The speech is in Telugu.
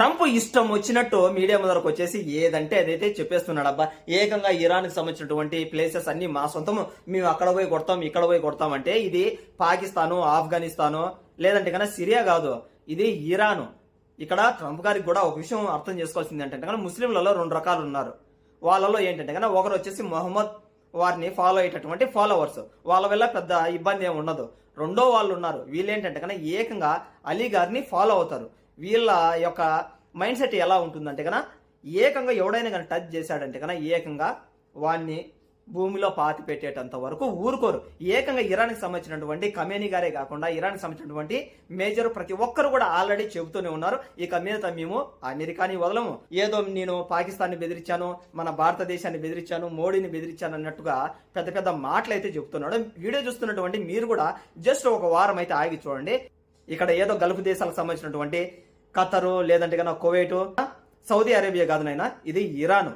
ట్రంప్ ఇష్టం వచ్చినట్టు మీడియా ముందరకు వచ్చేసి ఏదంటే అదైతే చెప్పేస్తున్నాడు అబ్బా ఏకంగా ఇరాన్కి సంబంధించినటువంటి ప్లేసెస్ అన్ని మా సొంతము మేము అక్కడ పోయి కొడతాం ఇక్కడ పోయి కొడతాం అంటే ఇది పాకిస్తాను ఆఫ్ఘనిస్తాను లేదంటే కన్నా సిరియా కాదు. ఇది ఇరాను. ఇక్కడ ట్రంప్ గారికి కూడా ఒక విషయం అర్థం చేసుకోవాల్సింది ఏంటంటే కానీ ముస్లింలలో రెండు రకాలు ఉన్నారు. వాళ్ళలో ఏంటంటే కానీ ఒకరు వచ్చేసి మొహమ్మద్ వారిని ఫాలో అయ్యేటటువంటి ఫాలోవర్స్ వాళ్ళ వల్ల పెద్ద ఇబ్బంది ఏమి ఉండదు. రెండో వాళ్ళు ఉన్నారు. వీళ్ళు ఏంటంటే కన్నా ఏకంగా అలీ గారిని ఫాలో అవుతారు. వీళ్ళ యొక్క మైండ్ సెట్ ఎలా ఉంటుందంటే కన్నా ఏకంగా ఎవడైనా కానీ టచ్ చేశాడంటే కన్నా ఏకంగా వాణ్ణి భూమిలో పాతి పెట్టేటంత వరకు ఊరుకోరు. ఏకంగా ఇరాన్కి సంబంధించినటువంటి కమేని గారే కాకుండా ఇరాన్కి సంబంధించినటువంటి మేజర్ ప్రతి ఒక్కరు కూడా ఆల్రెడీ చెబుతూనే ఉన్నారు. ఇక మీద మేము అమెరికాని వదలము. ఏదో నేను పాకిస్తాన్ని బెదిరించాను మన భారతదేశాన్ని బెదిరించాను మోడీని బెదిరించాను అన్నట్టుగా పెద్ద పెద్ద మాటలు అయితే చెబుతున్నాడు వీడియో చూస్తున్నటువంటి మీరు కూడా జస్ట్ ఒక వారం అయితే ఆగి చూడండి. ఇక్కడ ఏదో గల్ఫ్ దేశాలకు సంబంధించినటువంటి ఖతరు లేదంటే కన్నా కువైటు సౌదీ అరేబియా కాదు ఇది ఇరాన్.